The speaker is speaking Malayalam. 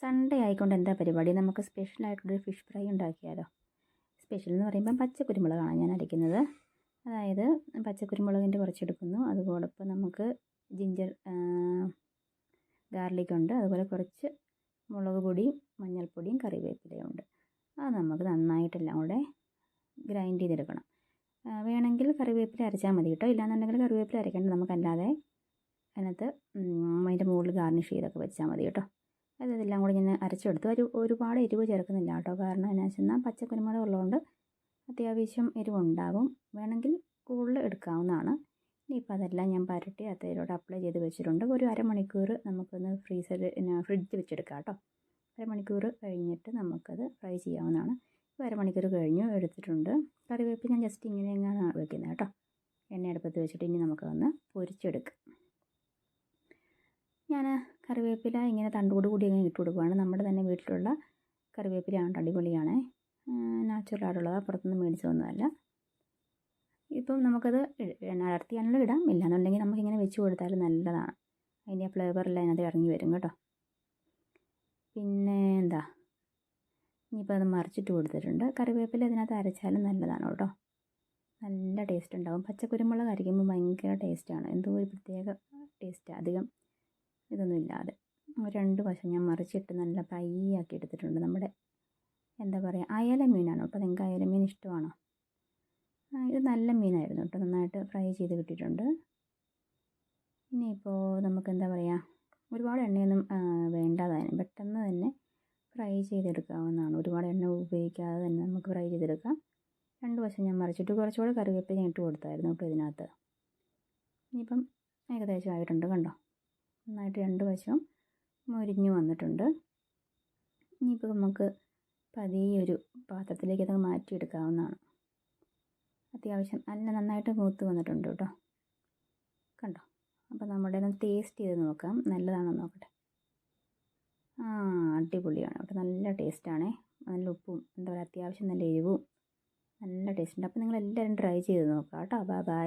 സൺഡേ ആയിക്കൊണ്ട് എന്താ പരിപാടി? നമുക്ക് സ്പെഷ്യലായിട്ടുള്ളൊരു ഫിഷ് ഫ്രൈ ഉണ്ടാക്കിയാലോ? സ്പെഷ്യൽ എന്ന് പറയുമ്പോൾ പച്ചക്കുരുമുളകാണ് ഞാൻ അരയ്ക്കുന്നത്. അതായത് പച്ചക്കുരുമുളകിന്റെ കുറച്ചെടുക്കുന്നു. അതുപോലൊപ്പം നമുക്ക് ജിഞ്ചർ ഗാർലിക് ഉണ്ട്. അതുപോലെ കുറച്ച് മുളക് പൊടിയും മഞ്ഞൾപ്പൊടിയും കറിവേപ്പിലയും ഉണ്ട്. അത് നമുക്ക് നന്നായിട്ടെല്ലാം കൂടെ ഗ്രൈൻഡ് ചെയ്തെടുക്കണം. വേണമെങ്കിൽ കറിവേപ്പില അരച്ചാൽ മതി കേട്ടോ. ഇല്ലാന്നുണ്ടെങ്കിൽ കറിവേപ്പില അരയ്ക്കേണ്ട. നമുക്കല്ലാതെ അതിനകത്ത് അതിന്റെ മുകളിൽ ഗാർണിഷ് ചെയ്തൊക്കെ വെച്ചാൽ മതി കേട്ടോ. അത് ഇതെല്ലാം കൂടി ഞാൻ അരച്ചെടുത്തു ഒരു ഒരുപാട് എരിവ് ചേർക്കുന്നില്ല കേട്ടോ. കാരണം എന്നാ വെച്ചാൽ പച്ചക്കുരുമുളക് ഉള്ളതുകൊണ്ട് അത്യാവശ്യം എരിവുണ്ടാവും. വേണമെങ്കിൽ കൂടുതൽ എടുക്കാവുന്നതാണ്. ഇനിയിപ്പോൾ അതെല്ലാം ഞാൻ പരട്ടി അത്തേരോട് അപ്ലൈ ചെയ്ത് വെച്ചിട്ടുണ്ട്. ഒരു അരമണിക്കൂർ നമുക്കൊന്ന് ഫ്രീസറിൽ ഫ്രിഡ്ജിൽ വെച്ചെടുക്കാം കേട്ടോ. അരമണിക്കൂർ കഴിഞ്ഞിട്ട് നമുക്കത് ഫ്രൈ ചെയ്യാവുന്നതാണ്. ഇപ്പോൾ അരമണിക്കൂർ കഴിഞ്ഞു എടുത്തിട്ടുണ്ട്. കറിവേപ്പ് ഞാൻ ജസ്റ്റ് ഇങ്ങനെ എങ്ങനെയാണ് വെക്കുന്നത് കേട്ടോ. എണ്ണ അടുപ്പത്ത് വെച്ചിട്ട് ഇനി നമുക്കതൊന്ന് പൊരിച്ചെടുക്കാം. ഞാൻ കറിവേപ്പില ഇങ്ങനെ തണ്ടോട് കൂടി അങ്ങനെ ഇട്ട് കൊടുക്കുകയാണ് നമ്മുടെ തന്നെ വീട്ടിലുള്ള കറിവേപ്പിലയാണ് അടിപൊളിയാണ്. നാച്ചുറൽ ആയിട്ടുള്ളത്. പുറത്തുനിന്ന് മേടിച്ചതൊന്നുമല്ല ഇപ്പം നമുക്കത് എണ്ണ അടർത്തിയാണല്ലോ ഇടാം. ഇല്ലാന്നുണ്ടെങ്കിൽ നമുക്കിങ്ങനെ വെച്ച് കൊടുത്താൽ നല്ലതാണ്. അതിന്റെ ആ ഫ്ലേവറെല്ലാം അതിനകത്ത് ഇറങ്ങി വരും കേട്ടോ. പിന്നെ എന്താ? ഇനിയിപ്പോൾ അത് മറിച്ചിട്ട് കൊടുത്തിട്ടുണ്ട്. കറിവേപ്പില ഇതിനകത്ത് അരച്ചാലും നല്ലതാണ് കേട്ടോ. നല്ല ടേസ്റ്റ് ഉണ്ടാവും. പച്ചക്കുരുമുളക് അരയ്ക്കുമ്പോൾ ഭയങ്കര ടേസ്റ്റാണ് എന്തോ ഒരു പ്രത്യേക ടേസ്റ്റ് അധികം ഇതൊന്നും ഇല്ലാതെ. രണ്ട് വശം ഞാൻ മറിച്ചിട്ട് നല്ല ഫ്രൈ ആക്കി എടുത്തിട്ടുണ്ട് നമ്മുടെ എന്താ പറയുക അയല മീനാണ് അപ്പോൾ നിങ്ങൾക്ക് അയല മീൻ ഇഷ്ടമാണോ? ഇത് നല്ല മീനായിരുന്നു കേട്ടോ. നന്നായിട്ട് ഫ്രൈ ചെയ്ത് കിട്ടിയിട്ടുണ്ട്. ഇനിയിപ്പോൾ നമുക്ക് എന്താ പറയുക ഒരുപാട് എണ്ണയൊന്നും വേണ്ടാതാനും പെട്ടെന്ന് തന്നെ ഫ്രൈ ചെയ്തെടുക്കാവുന്നതാണ്. ഒരുപാട് എണ്ണ ഉപയോഗിക്കാതെ തന്നെ നമുക്ക് ഫ്രൈ ചെയ്തെടുക്കാം. രണ്ട് വശം ഞാൻ മറിച്ചിട്ട് കുറച്ചുകൂടെ കറിവേപ്പില ഞാൻ ഇട്ട് കൊടുത്തായിരുന്നു കേട്ടോ ഇതിനകത്ത്. ഇനിയിപ്പം ഏകദേശം ആയിട്ടുണ്ട് കണ്ടോ? നന്നായിട്ട് രണ്ട് വശവും മുരിഞ്ഞു വന്നിട്ടുണ്ട്. ഇനിയിപ്പോൾ നമുക്ക് പതിയെ ഒരു പാത്രത്തിലേക്ക് അത് മാറ്റിയെടുക്കാവുന്നതാണ്. അത്യാവശ്യം നല്ല നന്നായിട്ട് മൂത്ത് വന്നിട്ടുണ്ട് കേട്ടോ. കണ്ടോ? അപ്പോൾ നമ്മുടെ ഒന്ന് ടേസ്റ്റ് ചെയ്ത് നോക്കാം. നല്ലതാണോ നോക്കട്ടെ. ആ അടിപൊളിയാണ് കേട്ടോ. നല്ല ടേസ്റ്റാണേ നല്ല ഉപ്പും എന്താ പറയുക അത്യാവശ്യം നല്ല എരിവും. നല്ല ടേസ്റ്റ് ഉണ്ട്. അപ്പോൾ നിങ്ങൾ എല്ലാവരും ട്രൈ ചെയ്ത് നോക്കാം കേട്ടോ. Bye bye